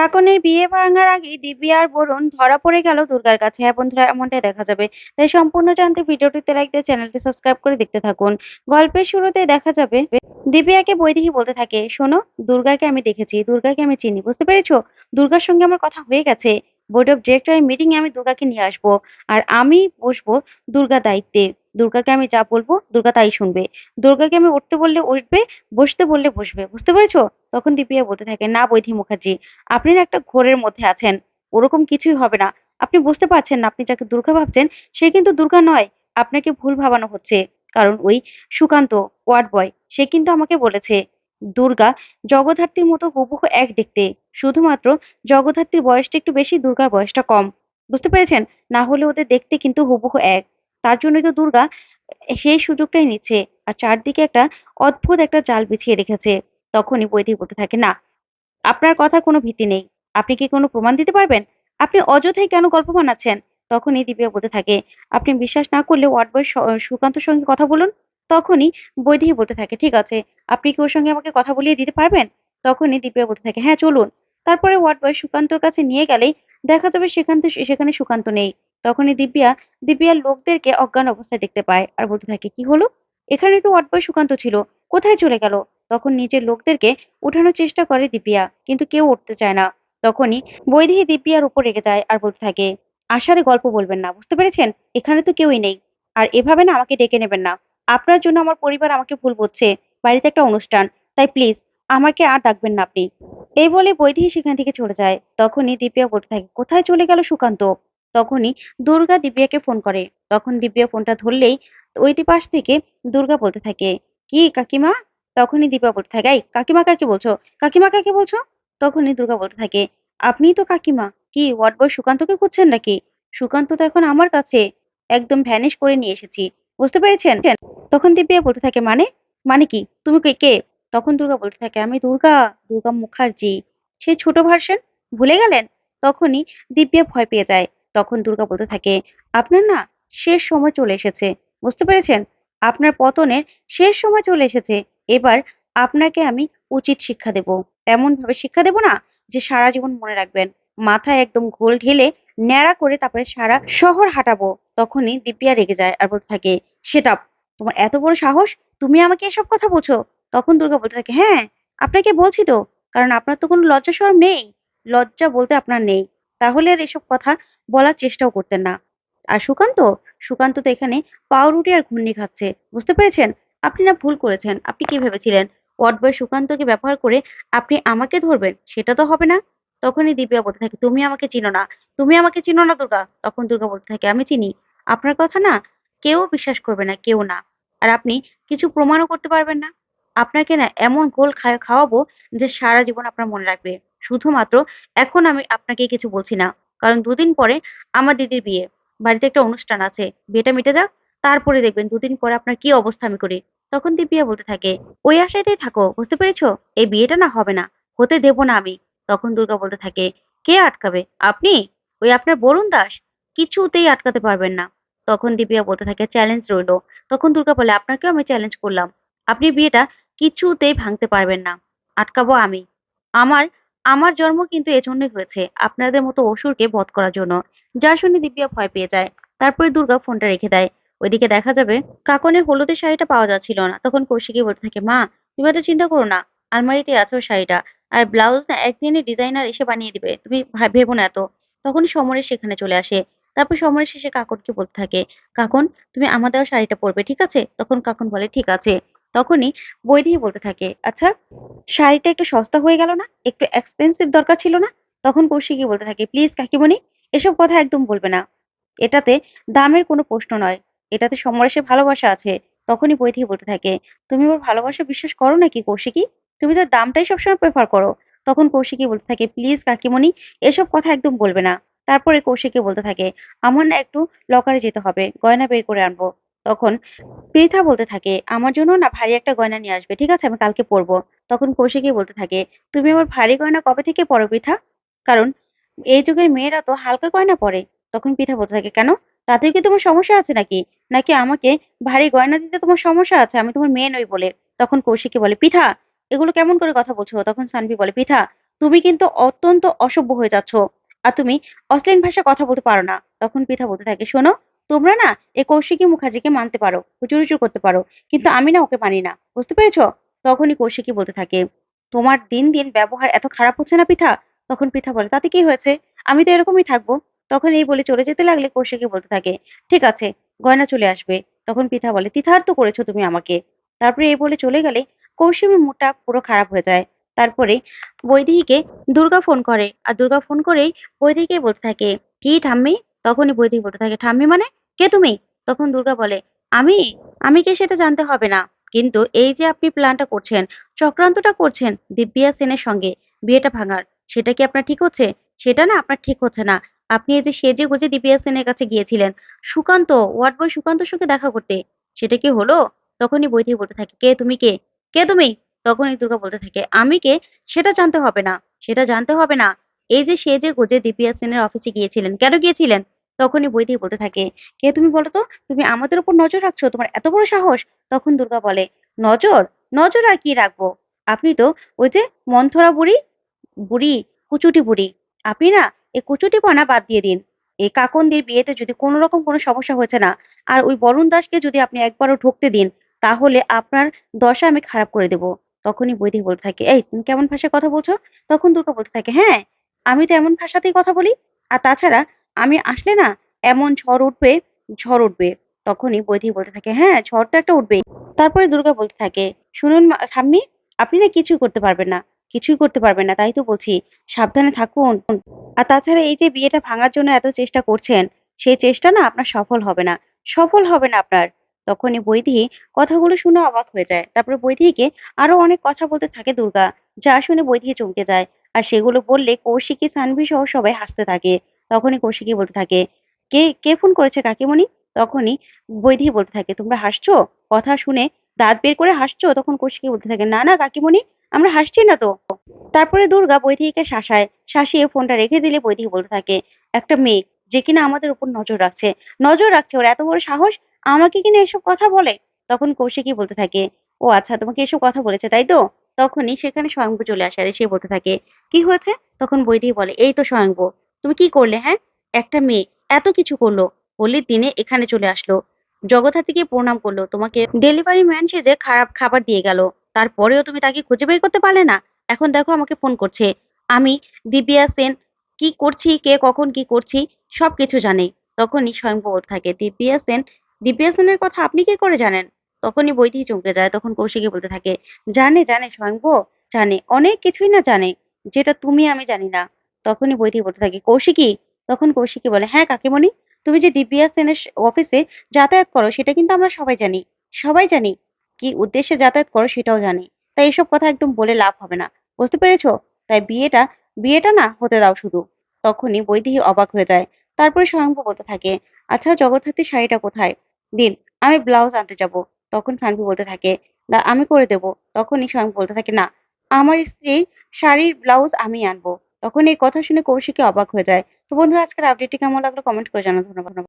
কাকনের বিয়ে ভাঙার আগেই দিব্যি আর বরুণ ধরা পড়ে গেল দুর্গার কাছে। হ্যাঁ বন্ধুরা, এমনটাই দেখা যাবে। তাই সম্পূর্ণ জানতে ভিডিওটিতে লাইক দিয়ে চ্যানেলটি সাবস্ক্রাইব করে দেখতে থাকুন। গল্পের শুরুতে দেখা যাবে, দিব্যাকে বৈদেহী বলতে থাকে, শোনো, দুর্গাকে আমি দেখেছি, দুর্গাকে আমি চিনি, বুঝতে পেরেছ? দুর্গার সঙ্গে আমার কথা হয়ে গেছে। বোর্ড অফ ডিরেক্টরের মিটিং এ আমি দুর্গাকে নিয়ে আসব, আর আমি বসবো দুর্গা দায়িত্বে। দুর্গাকে আমি যা বলব দুর্গা তাই শুনবে। দুর্গাকে আমি উঠতে বললে উঠবে, বসতে বললে বসবে। বুঝতে পেরেছ? তখন দিব্যা বলতে থাকে, না বৈধি মুখার্জি, আপনি না একটা ঘোরের মধ্যে আছেন, ওরকম কিছুই হবে না। আপনি বুঝতে পারছেন না, আপনি যাকে দুর্গা ভাবছেন, সে কিন্তু দুর্গা নয়। আপনাকে ভুল ভাবানো হচ্ছে। কারণ ওই সুকান্ত, ওয়ার্ড বয়, সে কিন্তু আমাকে বলেছে, দুর্গা জগদ্ধাত্রীর মতো হুবহু এক দেখতে। শুধুমাত্র জগদ্ধাত্রীর বয়সটা একটু বেশি, দুর্গার বয়সটা কম। বুঝতে পেরেছেন? না হলে ওদের দেখতে কিন্তু হুবহু এক। তার জন্যই তো দুর্গা সেই সুযোগটাই নিচ্ছে। আর চারদিকে একটা অদ্ভুত একটা জাল বিছিয়ে রেখেছে। তখনই বৈদিক বলতে থাকে, না, আপনার কথা কোনো ভীতি নেই। আপনি কি কোনো প্রমাণ দিতে পারবেন? আপনি অযথাই কেন গল্প বানাচ্ছেন? তখনই দিব্যা বলতে থাকে, আপনি বিশ্বাস না করলে ওয়ার্ড বয় সুকান্তর সঙ্গে কথা বলুন। তখনই বৈদেহী বলতে থাকে, ঠিক আছে, আপনি কি ওর সঙ্গে আমাকে কথা বলিয়ে দিতে পারবেন? তখনই দিব্যা বলতে থাকে হ্যাঁ চলুন। তারপরে ওয়ার্ড বয় সুকান্তর কাছে নিয়ে গেলেই দেখা যাবে সেখান থেকে, সেখানে সুকান্ত নেই। তখনই দিব্যা, দিব্যার লোকদেরকে অজ্ঞান অবস্থায় দেখতে পায় আর বলতে থাকে, কি হলো? এখানে তো ওয়ার্ড বয় সুকান্ত ছিল, কোথায় চলে গেল? তখন নিজের লোকদেরকে উঠানোর চেষ্টা করে দিব্যা, কিন্তু কেউ উঠতে চায় না। তখনই বৈদেহী দিব্যার উপর রেগে যায় আর বলতে থাকে, আশারে গল্প বলবেন না, বুঝতে পেরেছেন? এখানে তো কেউই নেই। আর এভাবে না আমাকে ডেকে নেবেন না। আপনার জন্য আমার পরিবার আমাকে ভুল বলছে। বাড়িতে একটা অনুষ্ঠান। তাই প্লিজ, আমাকে আর ডাকবেন না আপনি। এই বলে বৈদেহী সেখান থেকে চলে যায়। তখনই দিব্যা বলতে থাকে, কোথায় চলে গেল সুকান্ত? তখনই দুর্গা দিব্যাকে ফোন করে। তখন দিব্যা ফোনটা ধরলেই ওই পাশ থেকে দুর্গা বলতে থাকে, কি কাকিমা? তখনই দিব্যা বলতে থাকে কাকিমা কাকে বলছো? কাকিমা কাকে বলছো? তখনই দুর্গা বলতে থাকে আপনিই তো কাকিমা, কি ওয়ার্ড বয় সুকান্তকে খুঁজছেন নাকি? সুকান্ত তো এখন আমার কাছে, একদম ভ্যানিশ করে নিয়ে এসেছি, বুঝতে পেরেছেন? তখন দিব্যা বলতে থাকে মানে? মানে কি? তুমি কে কে? তখন দুর্গা বলতে থাকে, আমি দুর্গা দুর্গা মুখার্জি সেই ছোট ভার্সন ভুলে গেলেন? তখনই দিব্যা ভয় পেয়ে যায়। তখন দুর্গা বলতে থাকে, আপনার না শেষ সময় চলে এসেছে। বুঝতে পেরেছেন? আপনার পতনের শেষ সময় চলে এসেছে। এবার আপনাকে আমি উচিত শিক্ষা দেব। এমন ভাবে শিক্ষা দেব না যে সারা জীবন মনে রাখবেন। মাথায় একদম গোল ঢেলে ন্যাড়া করে তারপরে সারা শহর হাঁটাবো। তখনই দিব্যা রেগে যায় আর বলতে থাকে, সেটা তোমার এত বড় সাহস, তুমি আমাকে এসব কথা বলছো? তখন দুর্গা বলতে থাকে হ্যাঁ আপনাকে বলছি তো, কারণ আপনার তো কোনো লজ্জা সরম নেই। লজ্জা বলতে আপনার নেই। তাহলে আর এসব কথা বলার চেষ্টাও করতেন না। আর সুকান্ত? সুকান্ত তো এখানে পাউরুটি আর ঘূর্ণি খাচ্ছে, বুঝতে পেরেছেন? আপনি না ভুল করেছেন, আপনি কি ভেবেছিলেন? ওয়ার্ড বয় সুকান্তকে ব্যবহার করে আপনি আমাকে ধরবেন, সেটা তো হবে না। তখনই দিব্যা বলতে থাকে, তুমি আমাকে চিনো না, তুমি আমাকে চিনো না দুর্গা। তখন দুর্গা বলতে থাকে, আমি চিনি। আপনার কথা না কেউ বিশ্বাস করবে না, কেউ না। আর আপনি কিছু প্রমাণও করতে পারবেন না। আপনাকে না এমন গোল খাওয়াবো যে সারা জীবন আপনার মনে রাখবে। শুধুমাত্র এখন আমি আপনাকে কিছু বলছি না। কারণ দুদিন পরে আমার দিদির বিয়ে। বাড়িতে একটা অনুষ্ঠান আছে। বিয়েটা মিটে যাক, তারপরে দেখবেন দুদিন পরে আপনার কি অবস্থা আমি করি। তখন দিব্যা বলতে থাকে, ওই আশাতেই থাকো, বুঝতে পেরেছ? এই বিয়েটা না হবে না। হতে দেব না আমি। তখন দুর্গা বলতে থাকে, কে আটকাবে? আপনি? ওই আপনার বরুণ দাস? কিছুতেই আটকাতে পারবেন না। তখন দিব্যা বলতে থাকে, চ্যালেঞ্জ রইল। তখন দুর্গা বলে, আপনাকেও আমি চ্যালেঞ্জ করলাম। আপনি বিয়েটা কিছুতেই ভাঙতে পারবেন না। আটকাবো আমি। আমার আমার জন্ম কিন্তু এজন্যই হয়েছে আপনাদের মতো অসুরকে বধ করার জন্য। যা শুনে দিব্যা ভয় পেয়ে যায়, তারপরে দুর্গা ফোনটা রেখে দেয়। ওইদিকে দেখা যাবে কাকনের হলুদের শাড়িটা পাওয়া যাচ্ছিল না। তখন কৌশিকী বলতে থাকে, মা, তুমি এত চিন্তা করো না, আলমারিতে আছে ওই শাড়িটা। আর ব্লাউজ না একদিনে ডিজাইনার এসে বানিয়ে দিবে। তুমি ভেবো না এত। তখন সমরেশ সেখানে চলে আসে। তারপর সমরেশ শেষে কাকনকে বলতে থাকে, কাকন, তুমি আমাদের শাড়িটা পরবে, ঠিক আছে? তখন কাকন বলে, ঠিক আছে। তখনই বৈদেহী বলতে থাকে আচ্ছা শাড়িটা একটু সস্তা হয়ে গেল না? একটু এক্সপেন্সিভ দরকার ছিল না? তখন কৌশিকী বলতে থাকে প্লিজ কাকিমণি, এসব কথা একদম বলবে না। এটাতে দামের কোনো প্রশ্ন নয়। এটাতে সমরেশের ভালোবাসা আছে। তখনই বৈদেহী বলতে থাকে, তুমি ওর ভালোবাসা বিশ্বাস করো নাকি কৌশিকী? তুমি তো দামটাই সবসময় প্রেফার করো। তখন কৌশিকী বলতে থাকে প্লিজ কাকিমণি, এসব কথা একদম বলবে না। তারপরে কৌশিকী বলতে থাকে, আমার না একটু লকারে যেতে হবে, গয়না বের করে আনব। তখন পৃথা বলতে থাকে, আমার জন্য না ভারী একটা গয়না নিয়ে আসবে, ঠিক আছে? আমি কালকে পরবো। তখন কৌশিকী বলতে থাকে, তুমি আমার ভারী গয়না কবে থেকে পরো পৃথা? কারণ এই যুগের মেয়েরা তো হালকা গয়না পরে। তখন পৃথা বলতে থাকে, কেন? তাতেও কি তোমার সমস্যা আছে নাকি? নাকি আমাকে ভারী গয়না দিতে তোমার সমস্যা আছে? আমি তোমার মেয়ে নই বলে। তখন কৌশিকী বলে পিঠা এগুলো কেমন করে কথা বলছো? তখন সানভি বলে পিঠা তুমি কিন্তু অত্যন্ত অসভ্য হয়ে যাচ্ছ, আর তুমি অশ্লীল ভাষায় কথা বলতে পারো না। তখন পিঠা বলতে থাকে, শোনো তোমরা না এ কৌশিকী মুখার্জিকে মানতে পারো হুচুর হুচুর করতে পারো কিন্তু আমি না ওকে মানি না বুঝতে পেরেছ? তখনই কৌশিকী বলতে থাকে তোমার দিন দিন ব্যবহার এত খারাপ হচ্ছে না পৃথা? তখন পৃথা বলে তাতে কি হয়েছে? আমি তো এরকমই থাকব। তখন এই বলে চলে যেতে লাগলে কৌশিকী বলতে থাকে ঠিক আছে গয়না চলে আসবে। তখন পৃথা বলে তিথার্থ করেছ তুমি আমাকে। তারপরে এই বলে চলে গেলে কৌশিকের মুডটা পুরো খারাপ হয়ে যায়। তারপরে বৈদেহীকে দুর্গা ফোন করে আর দুর্গা ফোন করেই বৈদেহীকে বলতে থাকে কি ঠাম্মি? তখনই বৈদেহী বলতে থাকে ঠাম্মি মানে? কে তুমি? তখন দুর্গা বলে, আমি? আমি কে সেটা জানতে হবে না? কিন্তু এই যে আপনি প্ল্যানটা করছেন, চক্রান্তটা করছেন দিব্যা সেনের সঙ্গে, বিয়েটা ভাঙার, সেটা কি আপনার ঠিক হচ্ছে? সেটা না আপনার ঠিক হচ্ছে না। আপনি এই যে সেজে গুজে দিব্যা সেনের কাছে গিয়েছিলেন, সুকান্ত, ওয়ার্ড বয় সুকান্তর সঙ্গে দেখা করতে, সেটা কি হলো? তখনই বৈদেহী বলতে থাকে, কে তুমি কে? কে তুমি? তখনই দুর্গা বলতে থাকে, আমি কে? সেটা জানতে হবে না, সেটা জানতে হবে না। এই যে সে যে গোজে দিপিয়া সেনের অফিসে গিয়েছিলেন, কেন গিয়েছিলেন? তখনই বৈদেহী বলতে থাকে, কে তুমি বলো তো তুমি আমাদের উপর নজর রাখছো, তোমার এত বড় সাহস? তখন দুর্গা বলে, নজর? নজর আর কি রাখব? আপনি তো ওই যে মন্থরা বুড়ি বুড়ি, কুচুটি বুড়ি, আপনি না এই কুচুটিপনা বাদ দিয়ে দিন। এই কাকনদের বিয়েতে যদি কোনো রকম কোনো সমস্যা হয়েছে না, আর ওই বরুণ দাসকে যদি আপনি একবারও ঢুকতে দিন, তাহলে আপনার দশা আমি খারাপ করে দেব। তখনই বৈদেহী বলতে থাকে, এই, তুমি কেমন ভাষায় কথা বলছো? তখন দুর্গা বলতে থাকে হ্যাঁ আমি তো এমন ভাষাতেই কথা বলি। আর তাছাড়া আমি আসলে না এমন ঝড় উঠবে ঝড় উঠবে। তখনই বৈদেহী বলতে থাকে হ্যাঁ ঝড় তো একটা উঠবেই। তারপরে দুর্গা বলতে থাকে, শুনুন ঠাম্মি, আপনি না কিছুই করতে পারবেন না, কিছুই করতে পারবেন না, তাই তো বলছি, সাবধানে থাকুন। আর তাছাড়া এই যে বিয়েটা ভাঙার জন্য এত চেষ্টা করছেন, সেই চেষ্টা না আপনার সফল হবে না, সফল হবে না আপনার। তখনই বৈদেহী কথাগুলো শুনে অবাক হয়ে যায়। তারপরে বৈদেহীকে আরও অনেক কথা বলতে থাকে দুর্গা, যা শুনে বৈদেহী চমকে যায়। আর সেগুলো বললে কৌশিকী, সানভি সহ সবাই হাসতে থাকে। তখনই কৌশিকী বলতে থাকে, কে কে ফোন করেছে কাকিমণি? তখনই বৈধি বলতে থাকে, তোমরা হাসছো? কথা শুনে দাঁত বের করে হাসছো? তখন কৌশিকী বলতে থাকে, না না কাকিমণি, আমরা হাসছি না তো। তারপরে দুর্গা বৈধিকে শাসায়, শাসিয়ে ফোনটা রেখে দিলে বৈধি বলতে থাকে, একটা মেয়ে যে কিনা আমাদের উপর নজর রাখছে নজর রাখছে, ওর এত বড় সাহস, আমাকে কিনা এসব কথা বলে? তখন কৌশিকী বলতে থাকে, ও আচ্ছা তোমাকে এসব কথা বলেছে, তাই তো? তখনই সেখানে স্বয়ংভু চলে আসে আর সে বলতে থাকে, কি হয়েছে? তখন বৈদেহী বলে, এই তো স্বয়ংভু। তুমি কি করলে হ্যাঁ? একটা মেয়ে এত কিছু করল হোলির দিনে এখানে চলে আসলো। জগদ্ধাত্রীকে প্রণাম করল, তোমাকে ডেলিভারি ম্যান সেজে খারাপ খাবার দিয়ে গেল। তারপরেও তুমি তাকে খুঁজে বের করতে পারলে না? এখন দেখো আমাকে ফোন করছে। আমি দিব্যা সেন, কি করছি, কে, কখন, কি করছি, সবকিছু জানে। তখনই স্বয়ংভু বলতে থাকে। দিব্যা সেন, দিব্যা সেনের কথা আপনি কি করে জানেন? তখনই বইতেই চমকে যায়। তখন কৌশিকী বলতে থাকে, জানে জানে স্বয়ংভু জানে, অনেক কিছুই না জানে, যেটা তুমি আমি জানি না। তখনই বইটি বলতে থাকে। কৌশিকী? তখন কৌশিকী বলে হ্যাঁ কাকিমণি, তুমি যে দিব্যা সেনের অফিসে যাতায়াত করো, সেটা কিন্তু আমরা সবাই জানি। সবাই জানি কি উদ্দেশ্যে যাতায়াত করো, সেটাও জানি। তাই এসব কথা একদম বলে লাভ হবে না। বুঝতে পেরেছ? তাই বিয়েটা বিয়েটা না হতে দাও শুধু। তখনই বৈদেহী অবাক হয়ে যায়। তারপরে স্বয়ংভু বলতে থাকে আচ্ছা জগদ্ধাত্রী শাড়িটা কোথায়? দিন, আমি ব্লাউজ আনতে যাব। তখন সানভি বলতে থাকে, না, আমি করে দেব। তখনই স্বয়ং বলতে থাকে, না, আমার স্ত্রীর শাড়ির ব্লাউজ আমি আনব। তখন এই কথা শুনে কৌশিকী অবাক হয়ে যায়। তো বন্ধুরা, আজকের আপডেটটি কেমন লাগল? কমেন্ট করে জানাতে ধন্যবাদ।